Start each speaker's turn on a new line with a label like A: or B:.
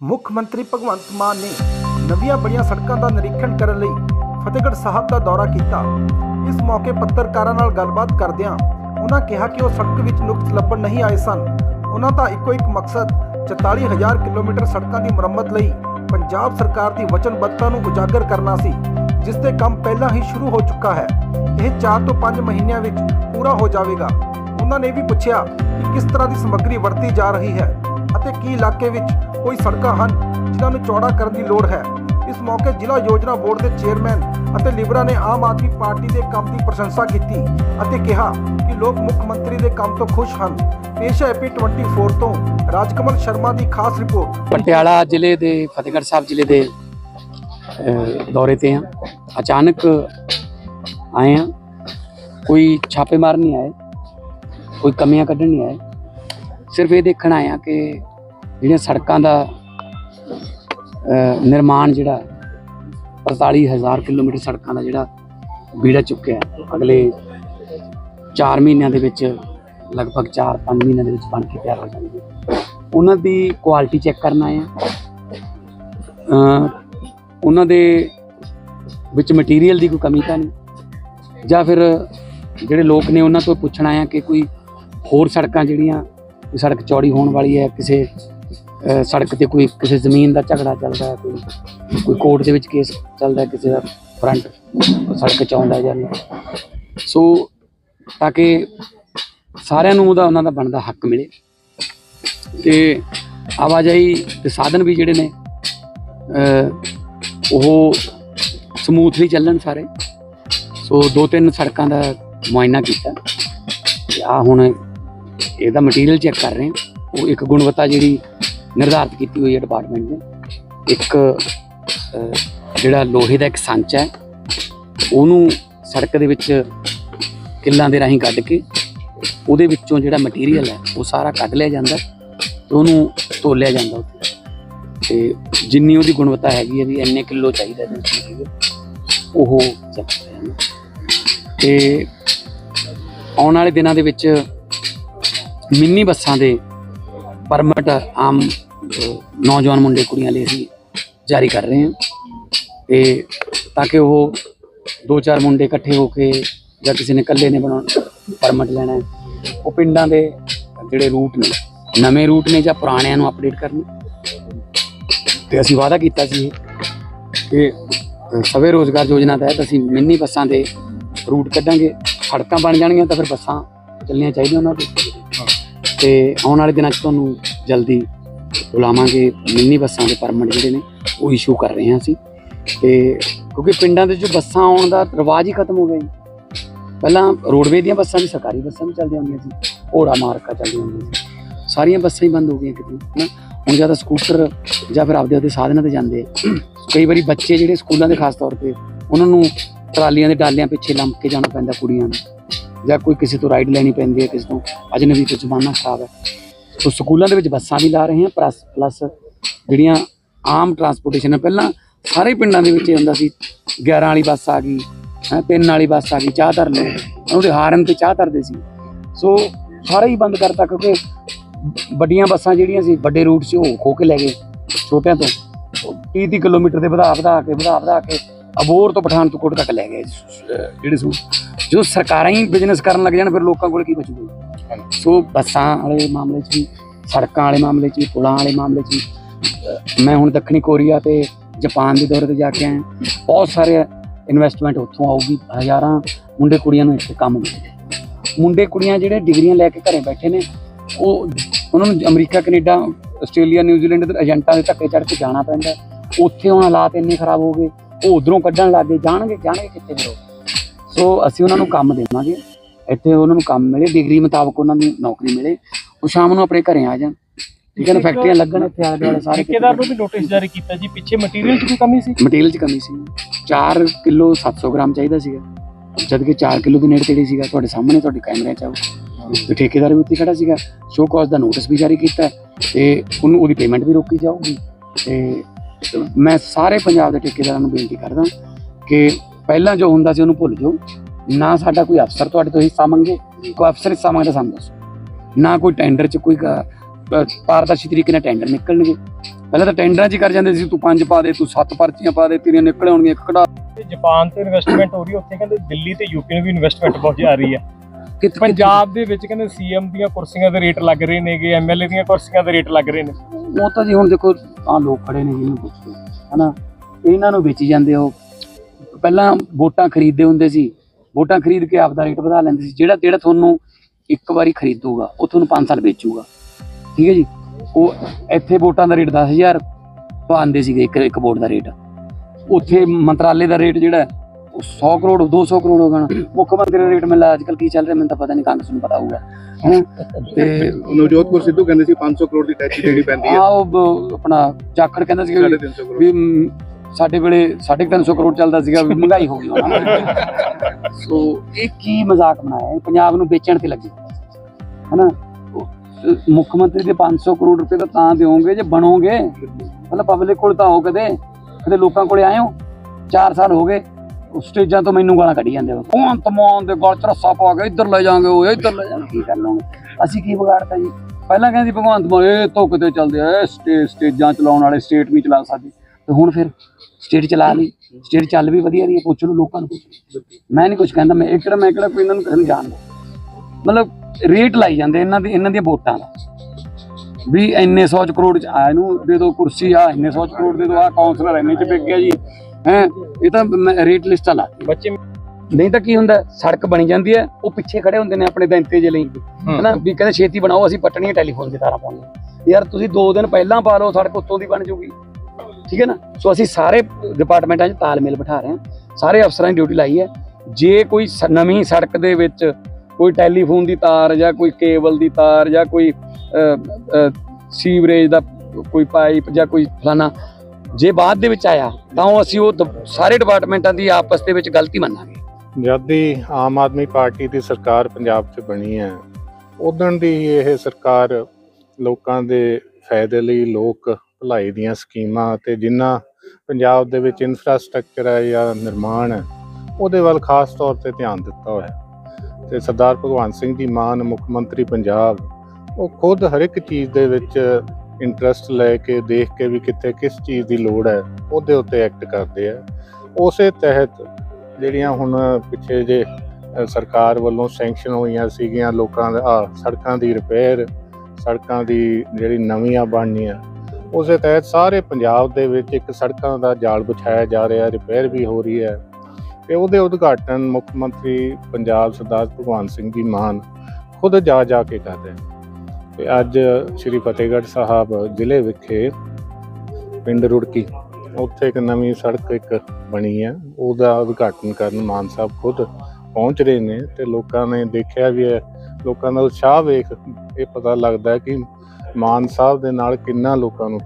A: ਮੁੱਖ ਮੰਤਰੀ ਭਗਵੰਤ ਮਾਨ ਨੇ ਨਵੀਆਂ ਬਣੀਆਂ ਸੜਕਾਂ ਦਾ ਨਿਰੀਖਣ ਕਰਨ ਲਈ ਫਤਿਹਗੜ੍ਹ ਸਾਹਿਬ ਦਾ ਦੌਰਾ ਕੀਤਾ। ਇਸ ਮੌਕੇ ਪੱਤਰਕਾਰਾਂ ਨਾਲ ਗੱਲਬਾਤ ਕਰਦਿਆਂ ਉਹਨਾਂ ਕਿਹਾ ਕਿ ਉਹ ਸੜਕ ਵਿੱਚ ਨੁਕਸ ਲੱਭਣ ਨਹੀਂ ਆਏ ਸਨ। ਉਹਨਾਂ ਦਾ ਇੱਕੋ ਇੱਕ ਮਕਸਦ 44000 ਕਿਲੋਮੀਟਰ ਸੜਕਾਂ ਦੀ ਮੁਰੰਮਤ ਲਈ ਪੰਜਾਬ ਸਰਕਾਰ ਦੀ ਵਚਨਬੱਧਤਾ ਨੂੰ ਉਜਾਗਰ ਕਰਨਾ ਸੀ, ਜਿਸ ਤੇ ਕੰਮ ਪਹਿਲਾਂ ਹੀ ਸ਼ੁਰੂ ਹੋ ਚੁੱਕਾ ਹੈ। ਇਹ 4 ਤੋਂ 5 ਮਹੀਨਿਆਂ ਵਿੱਚ ਪੂਰਾ ਹੋ ਜਾਵੇਗਾ। ਉਹਨਾਂ ਨੇ ਵੀ ਪੁੱਛਿਆ ਕਿ ਕਿਸ ਤਰ੍ਹਾਂ ਦੀ ਸਮੱਗਰੀ ਵਰਤੀ ਜਾ ਰਹੀ ਹੈ ਅਤੇ ਕੀ ਇਲਾਕੇ ਵਿੱਚ ਕੋਈ ਸੜਕਾਂ ਹਨ ਜਿਨ੍ਹਾਂ ਨੂੰ ਚੌੜਾ ਕਰਨ ਦੀ ਲੋੜ ਹੈ। ਇਸ ਮੌਕੇ ਜ਼ਿਲ੍ਹਾ ਯੋਜਨਾ ਬੋਰਡ ਦੇ ਚੇਅਰਮੈਨ ਅਤੇ ਲਿਬਰਾ ਨੇ ਆਮ ਆਦਮੀ ਪਾਰਟੀ ਦੇ ਕੰਮ ਦੀ ਪ੍ਰਸ਼ੰਸਾ ਕੀਤੀ ਅਤੇ ਕਿਹਾ ਕਿ ਲੋਕ ਮੁੱਖ ਮੰਤਰੀ ਦੇ ਕੰਮ ਤੋਂ ਖੁਸ਼ ਹਨ। ਪੇਸ਼ ਹੈ ਐਪੀ 24 ਤੋਂ ਰਾਜਕਮਲ ਸ਼ਰਮਾ ਦੀ ਖਾਸ ਰਿਪੋਰਟ।
B: ਪਟਿਆਲਾ ਜ਼ਿਲ੍ਹੇ ਦੇ, ਫਤਿਹਗੜ੍ਹ ਸਾਹਿਬ ਜ਼ਿਲ੍ਹੇ ਦੇ ਦੌਰੇ ਤੇ ਹਾਂ। ਅਚਾਨਕ ਆਏ ਹਾਂ। ਕੋਈ ਛਾਪੇ ਮਾਰ ਨਹੀਂ ਆਏ, ਕੋਈ ਕਮੀਆਂ ਕੱਢਣ ਨਹੀਂ ਆਏ। ਸਿਰਫ ਇਹ ਦੇਖਣ ਆਏ ਹਾਂ ਕਿ ਜਿਹੜੀਆਂ ਸੜਕਾਂ ਦਾ ਨਿਰਮਾਣ ਜਿਹੜਾ 45000 ਕਿਲੋਮੀਟਰ ਸੜਕਾਂ ਦਾ ਜਿਹੜਾ ਬੀੜਾ ਚੁੱਕਿਆ ਅਗਲੇ 4 ਮਹੀਨਿਆਂ ਦੇ ਵਿੱਚ, ਲਗਭਗ 4-5 ਮਹੀਨਿਆਂ ਦੇ ਵਿੱਚ ਬਣ ਕੇ ਤਿਆਰ ਹੋ ਜਾਣਗੇ। ਉਹਨਾਂ ਦੀ ਕੁਆਲਿਟੀ ਚੈੱਕ ਕਰਨਾ ਆਏ ਆ ਉਹਨਾਂ ਦੇ ਵਿੱਚ ਮਟੀਰੀਅਲ ਦੀ ਕੋਈ ਕਮੀ ਤਾਂ ਨਹੀਂ? ਜਾਂ ਫਿਰ ਜਿਹੜੇ ਲੋਕ ਨੇ ਉਹਨਾਂ ਤੋਂ ਪੁੱਛਣਾ ਆਏ ਆ ਕਿ ਕੋਈ ਹੋਰ ਸੜਕਾਂ ਜਿਹੜੀਆਂ ਸੜਕ ਚੌੜੀ ਹੋਣ ਵਾਲੀ ਹੈ, ਕਿਸੇ ਅ, ਸੜਕ ਤੇ ਕੋਈ ਕਿਸੇ ਜ਼ਮੀਨ ਦਾ ਝਗੜਾ ਚੱਲਦਾ ਹੈ ਕੋਈ ਕੋਈ ਕੋਰਟ ਦੇ ਵਿੱਚ ਕੇਸ ਚੱਲਦਾ ਹੈ ਕਿਸੇ ਦਾ ਫਰੰਟ ਸੜਕ ਚ ਆਉਂਦਾ ਜਾਂ ਨਹੀਂ। ਸੋ ਤਾਂ ਕਿ ਸਾਰਿਆਂ ਨੂੰ ਉਹਦਾ ਉਹਨਾਂ ਦਾ ਬਣਦਾ ਹੱਕ ਮਿਲੇ ਤੇ ਆਵਾਜਾਈ ਦੇ ਸਾਧਨ ਵੀ ਜਿਹੜੇ ਨੇ ਅਹ ਉਹ ਸਮੂਥਲੀ ਚੱਲਣ ਸਾਰੇ। ਸੋ ਦੋ ਤਿੰਨ ਸੜਕਾਂ ਦਾ ਮੁਆਇਨਾ ਕੀਤਾ। ਆ ਹੁਣ ਇਹਦਾ ਮਟੀਰੀਅਲ ਚੈੱਕ ਕਰ ਰਹੇ ਹਾਂ। ਉਹ ਇੱਕ ਗੁਣਵੱਤਾ ਜਿਹੜੀ ਨਿਰਧਾਰਿਤ ਕੀਤੀ ਹੋਈ ਹੈ ਡਿਪਾਰਟਮੈਂਟ ਨੇ। ਇੱਕ ਜਿਹੜਾ ਲੋਹੇ ਦਾ ਇੱਕ ਸੰਚ ਹੈ, ਉਹਨੂੰ ਸੜਕ ਦੇ ਵਿੱਚ ਕਿੱਲਾਂ ਦੇ ਰਾਹੀਂ ਕੱਢ ਕੇ ਉਹਦੇ ਵਿੱਚੋਂ ਜਿਹੜਾ ਮਟੀਰੀਅਲ ਹੈ, ਉਹ ਸਾਰਾ ਕੱਢ ਲਿਆ ਜਾਂਦਾ ਤੇ ਉਹਨੂੰ ਤੋਲਿਆ ਜਾਂਦਾ ਉੱਥੇ। ਤੇ ਜਿੰਨੀ ਉਹਦੀ ਗੁਣਵੱਤਾ ਹੈਗੀ ਹੈ ਵੀ ਇੰਨੇ ਕਿਲੋ ਚਾਹੀਦਾ ਜੀ ਉਹ ਚੈੱਕ ਕਰਿਆ ਤੇ ਆਉਣ ਵਾਲੇ ਦਿਨਾਂ ਦੇ ਵਿੱਚ ਮਿੰਨੀ ਬੱਸਾਂ ਦੇ ਪਰਮਿਟ ਆਮ ਨੌਜਵਾਨ ਮੁੰਡੇ ਕੁੜੀਆਂ ਲਈ ਅਸੀਂ ਜਾਰੀ ਕਰ ਰਹੇ ਹਾਂ। ਤੇ ਤਾਂ ਕਿ ਉਹ ਦੋ ਚਾਰ ਮੁੰਡੇ ਇਕੱਠੇ ਹੋ ਕੇ ਜਾਂ ਕਿਸੇ ਨੇ ਇਕੱਲੇ ਨੇ ਬਣਾਉਣਾ ਪਰਮਿਟ ਲੈਣਾ ਹੈ, ਉਹ ਪਿੰਡਾਂ ਦੇ ਜਿਹੜੇ ਰੂਟ ਨੇ ਨਵੇਂ ਰੂਟ ਨੇ ਜਾਂ ਪੁਰਾਣਿਆਂ ਨੂੰ ਅਪਡੇਟ ਕਰਨ। ਤੇ ਅਸੀਂ ਵਾਅਦਾ ਕੀਤਾ ਸੀ ਕਿ ਸਵੇ ਰੋਜ਼ਗਾਰ ਯੋਜਨਾ ਤਹਿਤ ਅਸੀਂ ਮਿੰਨੀ ਬੱਸਾਂ ਦੇ ਰੂਟ ਕੱਢਾਂਗੇ। ਸੜਕਾਂ ਬਣ ਜਾਣਗੀਆਂ ਤਾਂ ਫਿਰ ਬੱਸਾਂ ਚੱਲਣੀਆਂ ਚਾਹੀਦੀਆਂ ਉਹਨਾਂ ਤੇ। ਤੇ ਆਉਣ ਵਾਲੇ ਦਿਨਾਂ 'ਚ ਤੁਹਾਨੂੰ ਜਲਦੀ ਬੁਲਾਵਾਂਗੇ। ਮਿੰਨੀ ਬੱਸਾਂ ਦੇ ਪਰਮਿਟ ਜਿਹੜੇ ਨੇ, ਉਹ ਇਸ਼ੂ ਕਰ ਰਹੇ ਹਾਂ ਅਸੀਂ। ਤੇ ਕਿਉਂਕਿ ਪਿੰਡਾਂ ਦੇ ਜੋ ਬੱਸਾਂ ਆਉਣ ਦਾ ਰਿਵਾਜ ਹੀ ਖਤਮ ਹੋ ਗਿਆ ਜੀ। ਪਹਿਲਾਂ ਰੋਡਵੇ ਦੀਆਂ ਬੱਸਾਂ ਵੀ ਸਰਕਾਰੀ ਬੱਸਾਂ ਵੀ ਚੱਲਦੀਆਂ ਹੁੰਦੀਆਂ ਸੀ, ਘੋੜਾ ਮਾਰਕਾ ਚੱਲਦੀਆਂ ਹੁੰਦੀਆਂ ਸੀ। ਸਾਰੀਆਂ ਬੱਸਾਂ ਹੀ ਬੰਦ ਹੋ ਗਈਆਂ ਕਿਤੇ ਹਨਾ? ਹੁਣ ਜਾਂ ਤਾਂ ਸਕੂਟਰ ਜਾਂ ਫਿਰ ਆਪਦੇ ਆਪਦੇ ਸਾਧਨਾਂ ਤੇ ਜਾਂਦੇ ਕਈ ਵਾਰੀ ਬੱਚੇ ਜਿਹੜੇ ਸਕੂਲਾਂ ਦੇ ਖਾਸ ਤੌਰ ਤੇ, ਉਹਨਾਂ ਨੂੰ ਟਰਾਲੀਆਂ ਦੇ ਡਾਲਿਆਂ ਪਿੱਛੇ ਲੰਮ ਕੇ ਜਾਣਾ ਪੈਂਦਾ ਕੁੜੀਆਂ ਨੂੰ। ਜਾਂ ਕੋਈ ਕਿਸੇ ਤੋਂ ਰਾਈਡ ਲੈਣੀ ਪੈਂਦੀ ਹੈ, ਕਿਸੇ ਤੋਂ ਅਜਨਬੀ ਤੋਂ ਜ਼ਮਾਨਾ ਖਰਾਬ ਹੈ। ਸੋ ਸਕੂਲਾਂ ਦੇ ਵਿੱਚ ਬੱਸਾਂ ਵੀ ਲਾ ਰਹੇ ਹਾਂ, ਪਲੱਸ ਪਲੱਸ ਜਿਹੜੀਆਂ ਆਮ ਟਰਾਂਸਪੋਰਟੇਸ਼ਨ ਹੈ, ਪਹਿਲਾਂ ਸਾਰੇ ਪਿੰਡਾਂ ਦੇ ਵਿੱਚ ਇਹ ਹੁੰਦਾ ਸੀ 11 ਵਾਲੀ ਬੱਸ ਆ ਗਈ, ਹੈ, ਤਿੰਨ ਵਾਲੀ ਬੱਸ ਆ ਗਈ, ਚਾਹ ਧਰ ਲਓ। ਉਹਦੇ ਹਾਰਨ ਤੇ ਚਾਹ ਧਰਦੇ ਸੀ। ਸੋ ਸਾਰਾ ਹੀ ਬੰਦ ਕਰਤਾ ਕਿਉਂਕਿ ਵੱਡੀਆਂ ਬੱਸਾਂ ਜਿਹੜੀਆਂ ਸੀ, ਵੱਡੇ ਰੂਟ 'ਚ ਉਹ ਖੋ ਕੇ ਲੈ ਗਏ ਛੋਟਿਆਂ ਤੋਂ। 30 30 ਕਿਲੋਮੀਟਰ ਦੇ ਵਧਾ ਵਧਾ ਕੇ ਵਧਾ ਵਧਾ ਕੇ ਅਬੋਰ ਤੋਂ ਪਠਾਨਕੋਟ ਤੱਕ ਲੈ ਗਏ ਜਿਹੜੇ ਸੂ ਜਦੋਂ ਸਰਕਾਰਾਂ ਹੀ ਬਿਜ਼ਨਸ ਕਰਨ ਲੱਗ ਜਾਣ ਫਿਰ ਲੋਕਾਂ ਕੋਲ ਕੀ ਬਚੂਗਾ ਸੋ ਬੱਸਾਂ ਵਾਲੇ ਮਾਮਲੇ 'ਚ ਵੀ ਸੜਕਾਂ ਵਾਲੇ ਮਾਮਲੇ 'ਚ ਵੀ ਪੁਲਾਂ ਵਾਲੇ ਮਾਮਲੇ 'ਚ ਵੀ ਮੈਂ ਹੁਣ ਦੱਖਣੀ ਕੋਰੀਆ ਤੇ ਜਾਪਾਨ ਦੇ ਦੌਰੇ ਤੇ ਜਾ ਕੇ ਆਇਆ। ਬਹੁਤ ਸਾਰੇ ਇਨਵੈਸਟਮੈਂਟ ਉੱਥੋਂ ਆਊਗੀ ਹਜ਼ਾਰਾਂ ਮੁੰਡੇ ਕੁੜੀਆਂ ਨੂੰ ਇੱਥੇ ਕੰਮ ਮਿਲੇਗਾ ਮੁੰਡੇ ਕੁੜੀਆਂ ਜਿਹੜੇ ਡਿਗਰੀਆਂ ਲੈ ਕੇ ਘਰੇ ਬੈਠੇ ਨੇ ਉਹ ਉਹਨਾਂ ਨੂੰ ਅਮਰੀਕਾ ਕੈਨੇਡਾ ਆਸਟ੍ਰੇਲੀਆ ਨਿਊਜ਼ੀਲੈਂਡ ਦੇ ਏਜੰਟਾਂ ਦੇ ਧੱਕੇ ਚੜ੍ਹ ਕੇ ਜਾਣਾ ਪੈਂਦਾ। ਉੱਥੇ ਹੁਣ ਹਾਲਾਤ ਇੰਨੇ ਖਰਾਬ ਹੋ ਗਏ ਉਹ ਉਧਰੋਂ ਕੱਢਣ ਲੱਗ ਗਏ ਜਾਣਗੇ ਜਾਣਗੇ ਕਿੱਥੇ ਫਿਰ ਉਹ। ਸੋ ਅਸੀਂ ਉਹਨਾਂ ਨੂੰ ਕੰਮ ਦੇਵਾਂਗੇ। ਇੱਥੇ ਉਹਨਾਂ ਨੂੰ ਕੰਮ ਮਿਲੇ ਡਿਗਰੀ ਮੁਤਾਬਕ ਉਹਨਾਂ ਨੂੰ ਨੌਕਰੀ ਮਿਲੇ। ਉਹ ਸ਼ਾਮ ਨੂੰ ਆਪਣੇ ਘਰੇ ਆ ਜਾਣ। ਠੀਕ ਹੈ ਨਾ ਫੈਕਟਰੀਆਂ ਲੱਗਣ ਇੱਥੇ ਆਲੇ ਦੁਆਲੇ ਸਾਰੇ
C: ਠੇਕੇਦਾਰ ਨੂੰ ਵੀ ਨੋਟਿਸ ਜਾਰੀ ਕੀਤਾ ਜੀ। ਪਿੱਛੇ ਮਟੀਰੀਅਲ 'ਚ ਕੋਈ ਕਮੀ ਸੀ?
B: ਮਟੀਰੀਅਲ 'ਚ ਕਮੀ ਸੀ। 4 ਕਿਲੋ 700 ਗ੍ਰਾਮ ਚਾਹੀਦਾ ਸੀਗਾ। ਜਦ ਕਿ 4 ਕਿਲੋ ਦੇ ਨੇੜੇ ਤੇੜੇ ਸੀਗਾ। ਤੁਹਾਡੇ ਸਾਹਮਣੇ ਤੁਹਾਡੇ ਕੈਮਰੇ 'ਚ ਆਉ ਤੇ ਠੇਕੇਦਾਰ ਵੀ ਉੱਥੇ ਖੜਾ ਸੀਗਾ। ਸ਼ੋ ਕਾਜ਼ ਦਾ ਨੋਟਿਸ ਵੀ ਜਾਰੀ ਕੀਤਾ। ਤੇ ਉਹਨੂੰ ਉਹਦੀ ਪੇਮੈਂਟ ਵੀ ਰੋਕੀ ਜਾਊਗੀ। ਤੇ ਮੈਂ ਸਾਰੇ ਪੰਜਾਬ ਦੇ ਠੇਕੇਦਾਰਾਂ ਨੂੰ ਬੇਨਤੀ ਕਰਦਾ ਕਿ ਪਹਿਲਾਂ ਜੋ ਹੁੰਦਾ ਸੀ ਉਹਨੂੰ ਭੁੱਲ ਜਾਓ। ਨਾ ਸਾਡਾ ਕੋਈ ਅਫਸਰ ਤੁਹਾਡੇ ਤੋਂ ਹਿੱਸਾ ਮੰਗੇ, ਕੋਈ ਅਫਸਰ ਹਿੱਸਾ ਮੰਗਦਾ ਸਾਨੂੰ ਦੱਸੋ। ਨਾ ਕੋਈ ਟੈਂਡਰ 'ਚ ਕੋਈ ਪਾਰਦਰਸ਼ੀ ਤਰੀਕੇ ਨਾਲ ਟੈਂਡਰ ਨਿਕਲਣਗੇ। ਪਹਿਲਾਂ ਤਾਂ ਟੈਂਡਰਾਂ 'ਚ ਕਰ ਜਾਂਦੇ ਸੀ, ਤੂੰ ਪੰਜ ਪਾ ਦੇ, ਤੂੰ ਸੱਤ ਪਰਚੀਆਂ ਪਾ ਦੇ, ਤੇਰੀਆਂ ਨਿਕਲ ਆਉਣਗੀਆਂ, ਇੱਕ ਕਢਾ।
C: ਜਾਪਾਨ ਤੇ ਇਨਵੈਸਟਮੈਂਟ ਹੋ ਰਹੀ ਉੱਥੇ ਕਹਿੰਦੇ ਦਿੱਲੀ ਤੇ ਯੂਪੀ ਨੂੰ ਵੀ ਇਨਵੈਸਟਮੈਂਟ ਬਹੁਤ ਜਾ ਰਹੀ ਹੈ।
B: ਕਿੱਥੇ-
C: ਪੰਜਾਬ ਦੇ ਵਿੱਚ ਕਹਿੰਦੇ ਸੀਐਮ ਦੀਆਂ ਕੁਰਸੀਆਂ ਦੇ ਰੇਟ ਲੱਗ ਰਹੇ ਨੇਗੇ ਐਮਐਲਏ ਦੀਆਂ ਕੁਰਸੀਆਂ ਦੇ ਰੇਟ ਲੱਗ ਰਹੇ ਨੇ।
B: ਉਹ ਤਾਂ ਜੀ ਹੁਣ ਦੇਖੋ ਆ ਲੋਕ ਖੜੇ ਨੇ ਜਿਹਨੂੰ ਪੁੱਛੋ ਹਨਾ? ਇਹਨਾਂ ਨੂੰ ਵੇਚੀ ਜਾਂਦੇ ਹੋ ਪਹਿਲਾਂ ਵੋਟਾਂ ਖਰੀਦਦੇ ਹੁੰਦੇ ਸੀ ਵੋਟਾਂ ਖਰੀਦ ਕੇ ਆਪਦਾ ਰੇਟ ਵਧਾ ਲੈਂਦੇ ਸੀ। ਜਿਹੜਾ ਜਿਹੜਾ ਤੁਹਾਨੂੰ ਇੱਕ ਵਾਰੀ ਖਰੀਦੂਗਾ ਉਹ ਤੁਹਾਨੂੰ 5 ਸਾਲ ਵੇਚੂਗਾ। ਠੀਕ ਹੈ ਜੀ? ਉਹ ਇੱਥੇ ਵੋਟਾਂ ਦਾ ਰੇਟ 10000 ਪਾਉਂਦੇ ਸੀਗੇ ਇੱਕ ਇੱਕ ਵੋਟ ਦਾ ਰੇਟ। ਉੱਥੇ ਮੰਤਰਾਲੇ ਦਾ ਰੇਟ ਜਿਹੜਾ ਹੈ, ਉਹ 100 ਕਰੋੜ 200 ਕਰੋੜ ਹੋ ਗਿਆ ਮੁੱਖ ਮੰਤਰੀ ਦਾ ਰੇਟ ਮਿਲਦਾ ਅੱਜ ਕੱਲ ਕੀ ਚੱਲ ਰਿਹਾ ਮੈਨੂੰ ਤਾਂ ਪਤਾ ਨਹੀਂ ਕਾਂਗਰਸ ਨੂੰ ਪਤਾ ਹੋਊਗਾ ਤੇ
D: ਨਵਜੋਤ ਸਿੱਧੂ ਕਹਿੰਦੇ ਸੀ 500 ਕਰੋੜ ਦੀ ਟੈਕਸ ਦੇਣੀ ਪੈਂਦੀ ਹੈ
B: ਆ ਉਹ ਆਪਣਾ ਚਾਕੜ ਕਹਿੰਦਾ ਸੀਗਾ ਵੀ
D: 350 ਕਰੋੜ
B: ਵੀ ਮ, ਸਾਡੇ ਵੇਲੇ 350 ਕਰੋੜ ਚੱਲਦਾ ਸੀਗਾ ਮਹਿੰਗਾਈ ਹੋ ਗਈ ਹੁਣ ਸੋ ਇਹ ਕੀ ਮਜ਼ਾਕ ਬਣਾਇਆ ਪੰਜਾਬ ਨੂੰ ਵੇਚਣ ਤੇ ਲੱਗੇ ਹਨਾ ਮੁੱਖ ਮੰਤਰੀ ਦੇ 500 ਕਰੋੜ ਰੁਪਏ ਤਾਂ ਤਾਂ ਦਿਓਗੇ ਜੇ ਬਣੋਗੇ ਮਤਲਬ ਪਬਲਿਕ ਕੋਲ ਤਾਂ ਹੋ ਕਦੇ ਕਦੇ ਲੋਕਾਂ ਕੋਲੇ ਆਏ ਹੋ 4 ਸਾਲ ਹੋ ਗਏ ਸਟੇਜਾਂ ਤੋਂ ਮੈਨੂੰ ਗਾਲਾਂ ਕੱਢੀ ਜਾਂਦੇ ਹੋ ਭਗਵੰਤ ਮਾਨ ਦੇ ਗਲ ਚ ਰੱਸਾ ਪਾ ਕੇ ਇੱਧਰ ਲੈ ਜਾਾਂਗੇ ਉਹ ਇੱਧਰ ਲੈ ਜਾਾਂਗੇ, ਕੀ ਕਰ ਲਓਗੇ ਅਸੀਂ ਕੀ ਵਿਗਾੜਤਾ ਜੀ? ਪਹਿਲਾਂ ਕਹਿੰਦੀ ਭਗਵੰਤ ਮਾਨ, ਇਹ ਧੁੱਕ ਤੇ ਚੱਲਦੇ ਆ ਸਟੇਜਾਂ ਚਲਾਉਣ ਵਾਲੇ, ਸਟੇਟ ਨਹੀਂ ਚਲਾ ਸਕਦੇ। ਤੇ ਹੁਣ ਫਿਰ ਸਟੇਟ ਚਲਾ ਲਈ, ਸਟੇਟ ਚੱਲ ਵੀ ਵਧੀਆ ਰਹੀ ਹੈ ਪੁੱਛ ਲਓ ਲੋਕਾਂ ਨੂੰ ਪੁੱਛ ਲਓ। ਮੈਂ ਨਹੀਂ ਕੁਝ ਕਹਿੰਦਾ, ਮੈਂ ਇਹ ਮੈਂ ਕਿਹੜਾ ਕੋਈ ਇਹਨਾਂ ਨੂੰ ਕਿਸੇ ਨੂੰ ਜਾਣਦਾ। ਮਤਲਬ ਰੇਟ ਲਾਈ ਜਾਂਦੇ ਇਹਨਾਂ ਦੀ, ਇਹਨਾਂ ਦੀਆਂ ਵੋਟਾਂ ਦਾ। ਵੀ ਇੰਨੇ ਸੌ ਚ ਕਰੋੜ ਚ, ਆ ਇਹਨੂੰ ਦੇ ਦੋ ਕੁਰਸੀ, ਆ ਇੰਨੇ ਸੌ ਕਰੋੜ ਦੇ ਦੋ, ਆ ਕਾਉਂਸਲਰ ਇੰਨੇ ਚ ਵਿਕ ਗਿਆ ਜੀ। ਹੈ ਇਹ ਤਾਂ ਰੇਟ ਲਿਸਟਾਂ ਲਾ
C: ਬੱਚੇ
B: ਨਹੀਂ ਤਾਂ ਕੀ ਹੁੰਦਾ ਸੜਕ ਬਣੀ ਜਾਂਦੀ ਹੈ ਉਹ ਪਿੱਛੇ ਖੜੇ ਹੁੰਦੇ ਨੇ ਆਪਣੇ ਦੈਂਤੇ ਜੇ ਲਈ। ਹਨਾ ਵੀ ਕਹਿੰਦੇ ਛੇਤੀ ਬਣਾਓ ਅਸੀਂ ਪੱਟਣੀਆਂ ਟੈਲੀਫੋਨ ਦੀ ਤਾਰਾਂ ਪਾਉਣੀਆਂ। ਯਾਰ ਤੁਸੀਂ 2 ਦਿਨ ਪਹਿਲਾਂ ਪਾ ਲਓ ਸੜਕ ਉੱਤੋਂ ਦੀ ਬਣ ਜੂਗੀ। ਠੀਕ ਹੈ ਨਾ? ਸੋ ਅਸੀਂ ਸਾਰੇ ਡਿਪਾਰਟਮੈਂਟਾਂ 'ਚ ਤਾਲਮੇਲ ਬਿਠਾ ਰਹੇ ਹਾਂ। ਸਾਰੇ ਅਫਸਰਾਂ ਦੀ ਡਿਊਟੀ ਲਾਈ ਹੈ। ਜੇ ਕੋਈ ਨਵੀਂ ਸੜਕ ਦੇ ਵਿੱਚ ਕੋਈ ਟੈਲੀਫੋਨ ਦੀ ਤਾਰ ਜਾਂ ਕੋਈ ਕੇਬਲ ਦੀ ਤਾਰ ਜਾਂ ਕੋਈ ਸੀਵਰੇਜ ਦਾ ਕੋਈ ਪਾਈਪ ਜਾਂ ਕੋਈ ਫਲਾਣਾ ਜੇ ਬਾਅਦ ਦੇ ਵਿੱਚ ਆਇਆ, ਤਾਂ ਉਹ ਅਸੀਂ ਉਹ ਸਾਰੇ ਡਿਪਾਰਟਮੈਂਟਾਂ ਦੀ ਆਪਸ ਦੇ ਵਿੱਚ ਗਲਤੀ ਮੰਨਾਂਗੇ
E: ਜਦ ਦੀ ਆਮ ਆਦਮੀ ਪਾਰਟੀ ਦੀ ਸਰਕਾਰ ਪੰਜਾਬ 'ਚ ਬਣੀ ਹੈ ਉਦੋਂ ਦੀ ਇਹ ਸਰਕਾਰ ਲੋਕਾਂ ਦੇ ਫਾਇਦੇ ਲਈ ਲੋਕ ਭਲਾਈ ਦੀਆਂ ਸਕੀਮਾਂ ਤੇ ਜਿੰਨਾ ਪੰਜਾਬ ਦੇ ਵਿੱਚ ਇਨਫਰਾਸਟ੍ਰਕਚਰ ਹੈ ਜਾਂ ਨਿਰਮਾਣ ਹੈ, ਉਹਦੇ ਵੱਲ ਖਾਸ ਤੌਰ ਤੇ ਧਿਆਨ ਦਿੱਤਾ ਹੋਇਆ ਹੈ। ਤੇ ਸਰਦਾਰ ਭਗਵੰਤ ਸਿੰਘ ਜੀ ਮਾਨ ਮੁੱਖ ਮੰਤਰੀ ਪੰਜਾਬ, ਉਹ ਖੁਦ ਹਰ ਇੱਕ ਚੀਜ਼ ਦੇ ਵਿੱਚ ਇੰਟਰਸਟ ਲੈ ਕੇ, ਦੇਖ ਕੇ ਵੀ ਕਿੱਥੇ ਕਿਸ ਚੀਜ਼ ਦੀ ਲੋੜ ਹੈ, ਉਹਦੇ ਉੱਤੇ ਐਕਟ ਕਰਦੇ ਆ ਉਸੇ ਤਹਿਤ ਜਿਹੜੀਆਂ ਹੁਣ ਪਿੱਛੇ ਜੇ ਸਰਕਾਰ ਵੱਲੋਂ ਸੈਂਕਸ਼ਨ ਹੋਈਆਂ ਸੀਗੀਆਂ ਲੋਕਾਂ ਦਾ ਸੜਕਾਂ ਦੀ ਰਿਪੇਅਰ ਸੜਕਾਂ ਦੀ ਜਿਹੜੀ ਨਵੀਆਂ ਬਣਨੀਆਂ, ਉਸੇ ਤਹਿਤ ਸਾਰੇ ਪੰਜਾਬ ਦੇ ਵਿੱਚ ਇੱਕ ਸੜਕਾਂ ਦਾ ਜਾਲ ਵਿਛਾਇਆ ਜਾ ਰਿਹਾ ਰਿਪੇਅਰ ਵੀ ਹੋ ਰਹੀ ਹੈ ਤੇ ਉਹਦੇ ਉਦਘਾਟਨ ਮੁੱਖ ਮੰਤਰੀ ਪੰਜਾਬ ਸਰਦਾਰ ਭਗਵੰਤ ਸਿੰਘ ਜੀ ਮਾਨ ਖੁਦ ਜਾ ਜਾ ਕੇ ਕਰ ਰਹੇ ਨੇ। ਤੇ ਅੱਜ ਸ੍ਰੀ ਫਤਿਹਗੜ੍ਹ ਸਾਹਿਬ ਜ਼ਿਲ੍ਹੇ ਵਿਖੇ ਪਿੰਡ ਰੁੜਕੀ ਉੱਥੇ ਇੱਕ ਨਵੀਂ ਸੜਕ ਇੱਕ ਬਣੀ ਹੈ ਉਹਦਾ ਉਦਘਾਟਨ ਕਰਨ ਮਾਨ ਸਾਹਿਬ ਖੁਦ ਪਹੁੰਚ ਰਹੇ ਨੇ ਤੇ ਲੋਕਾਂ ਨੇ ਦੇਖਿਆ ਵੀ ਹੈ ਲੋਕਾਂ ਦਾ ਉਤਸ਼ਾਹ ਵੇਖ ਇਹ ਪਤਾ ਲੱਗਦਾ ਕਿ ਮਾਨ ਸਾਹਿਬ ਦੇ ਨਾਲ ਕਿੰਨਾ ਲੋਕਾਂ ਨੂੰ